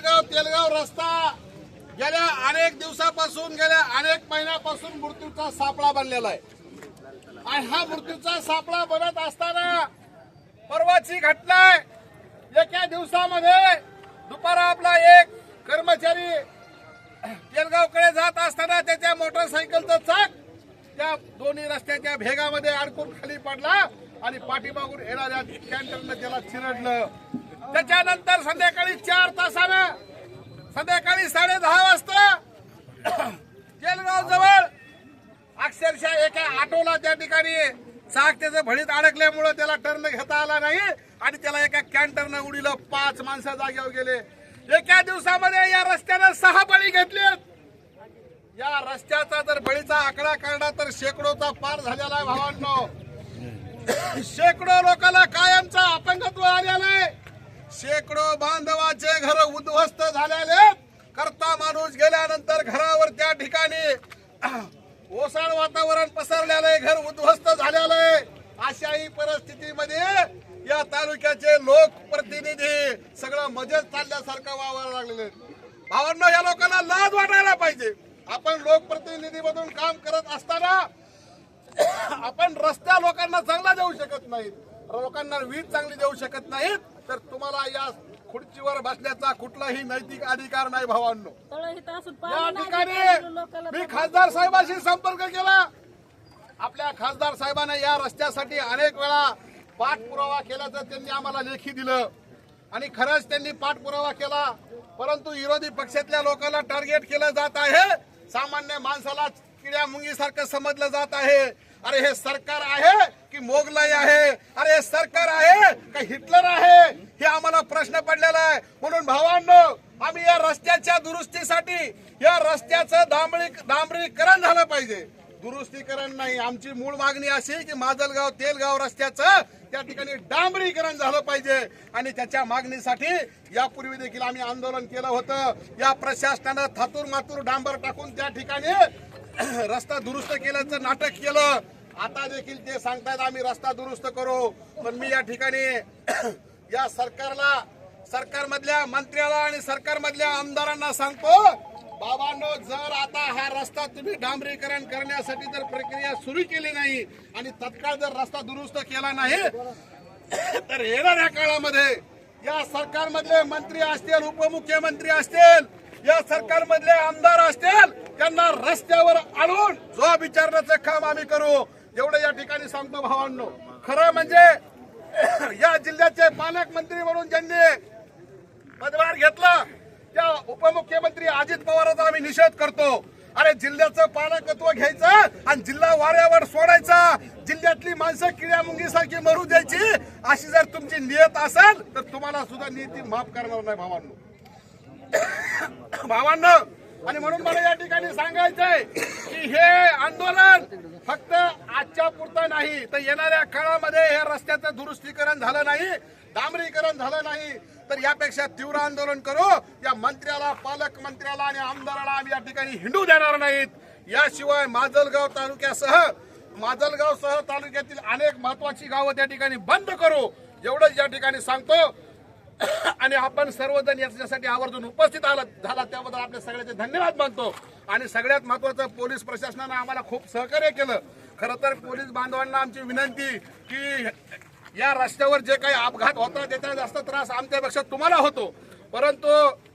माजलगाव तेलगाव रस्ता गेल्या अनेक दिवसापासून गेल्या अनेक महिन्यापासून मृत्यूचा सापळा बनलेला आहे. आणि हा मृत्यूचा सापळा बनत असताना परवाची घटना एका दिवसामध्ये दुपारा आपला एक कर्मचारी तेलगावकडे जात असताना त्याच्या मोटरसायकलचं चाक त्या दोन्ही रस्त्याच्या भेगामध्ये अडकून खाली पडला आणि पाठीमागून येणाऱ्या कॅन्टरनं त्याला चिरडलं. त्याच्यानंतर संध्याकाळी चार तासानं संध्याकाळी साडे दहा वाजता केलगाव जवळ अक्षरशः एका ऑटोला त्या ठिकाणी चाक त्याचं भळीत अडकल्यामुळं त्याला टर्न घेता आला नाही आणि त्याला एका कॅन्टरनं उडीलं. पाच माणसं जागेवर गेले. एका दिवसामध्ये या रस्त्यानं सहा बळी घेतले या रस्त्याचा जर बळीचा आकडा काढला तर शेकडोचा पार झालेला आहे भावांनो. शेकडो लोकांना कायमचा अपंगत्व आलेला आहे शेकडो बांधवाचे घर उद्ध्वस्त झालेले आहेत. करता माणूस घरावर त्या ठिकाणी ओसाड वातावरण पसरलेलं आहे घर उद्ध्वस्त झालेलं आहे अशाही परिस्थितीमध्ये या तालुक्याचे लोकप्रतिनिधी सगळं मजेत चालल्यासारखं वावर लागलेले भावांना या लोकांना लाज वाटायला पाहिजे. आपण लोकप्रतिनिधी म्हणून काम करत असताना आपण रस्त्या लोकांना चांगला देऊ शकत नाहीत. लोकांना वीज चांगली देऊ शकत नाहीत. तर तुम्हाला या खुर्चीवर बसण्याचा कुठलाही नैतिक अधिकार नाही भावांनो. या ठिकाणी मी खासदार साहेबांशी संपर्क केला. आपल्या खासदार साहेबांनी या रस्त्यासाठी अनेक वेळा पाठपुरावा केल्याचं त्यांनी आम्हाला लेखी दिलं. आणि खरंच त्यांनी पाठपुरावा केला. परंतु विरोधी पक्षातल्या लोकांना टार्गेट केलं जात आहे. सामान्य माणसाला किड्या मुंगीसारखं समजलं जात आहे. अरे हे सरकार आहे की मोगलाई आहे? अरे हे सरकार आहे का हिटलर आहे? हे आम्हाला प्रश्न पडलेला आहे. म्हणून भावांनो आम्ही या रस्त्याच्या दुरुस्तीसाठी या रस्त्याचं डांबरी डांबरीकरण झालं पाहिजे. दुरुस्तीकरण नाही आमची मूळ मागणी अशी की माजलगाव तेलगाव रस्त्याचं त्या ठिकाणी डांबरीकरण झालं पाहिजे. आणि त्याच्या मागणीसाठी यापूर्वी देखील आम्ही आंदोलन केलं होतं. या प्रशासनानं थातूर मातूर डांबर टाकून त्या ठिकाणी रस्ता दुरुस्त केल्याचं नाटक केलं. आता देखील ते सांगतायत आम्ही रस्ता दुरुस्त करू. पण मी या ठिकाणी या सरकारला सरकारमधल्या मंत्र्याला आणि सरकारमधल्या आमदारांना सांगतो बाबांनो जर आता हा रस्ता तुम्ही डांबरीकरण करण्यासाठी जर प्रक्रिया सुरू केली नाही आणि तत्काळ जर रस्ता दुरुस्त केला नाही तर येणाऱ्या काळामध्ये या सरकारमधले मंत्री असतील उपमुख्यमंत्री असतील या सरकारमधले आमदार असतील त्यांना रस्त्यावर आणून जो विचारण्याचं काम आम्ही करू एवढं या ठिकाणी सांगतो भावांनो. खरं म्हणजे या जिल्ह्याचे पालकमंत्री म्हणून ज्यांनी पदभार घेतला त्या उपमुख्यमंत्री अजित पवारांचा आम्ही निषेध करतो. अरे जिल्ह्याचं पालकत्व घ्यायचं आणि जिल्हा वाऱ्यावर सोडायचा. जिल्ह्यातली माणसं किड्या मुंगीसारखी मरू द्यायची. अशी जर तुमची नियत असेल तर तुम्हाला सुद्धा नियती माफ करणार नाही भावांनो. भावांनो आणि म्हणून मला या ठिकाणी सांगायचंय की हे आंदोलन फक्त नाही. तर येणाऱ्या काळामध्ये हे रस्त्याचं दुरुस्तीकरण झालं नाही डांबरीकरण झालं नाही. तर यापेक्षा तीव्र आंदोलन करू. या मंत्र्याला पालकमंत्र्याला आणि आमदाराला आम्ही या ठिकाणी हिंडू देणार नाहीत. याशिवाय माजलगाव तालुक्यासह माजलगाव सह तालुक्यातील अनेक महत्वाची गावं त्या ठिकाणी बंद करू. एवढंच या ठिकाणी सांगतो. आणि आपण सर्वजण याच्यासाठी आवर्जून उपस्थित आला झाला त्याबद्दल आपल्या सगळ्याचे धन्यवाद मानतो. आणि सगळ्यात महत्वाचं पोलीस प्रशासनानं आम्हाला खूप सहकार्य केलं. खरं तर पोलीस बांधवांना आमची विनंती की या रस्त्यावर जे काही अपघात होता त्याचा जास्त त्रास आमच्यापेक्षा तुम्हाला होतो. परंतु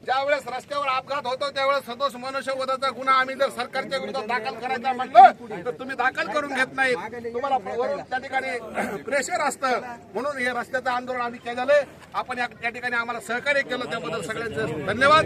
ज्यावेळेस रस्त्यावर अपघात होतो त्यावेळेस सदोष मनुष्यवधाचा गुन्हा आम्ही जर सरकारच्या विरोधात दाखल करायचा म्हणलं तर तुम्ही दाखल करून घेत नाहीत. तुम्हाला त्या ठिकाणी प्रेशर असतं. म्हणून हे रस्त्याचं आंदोलन आम्ही केलेलं आपण या त्या ठिकाणी आम्हाला सहकार्य केलं. त्याबद्दल सगळ्यांचे धन्यवाद.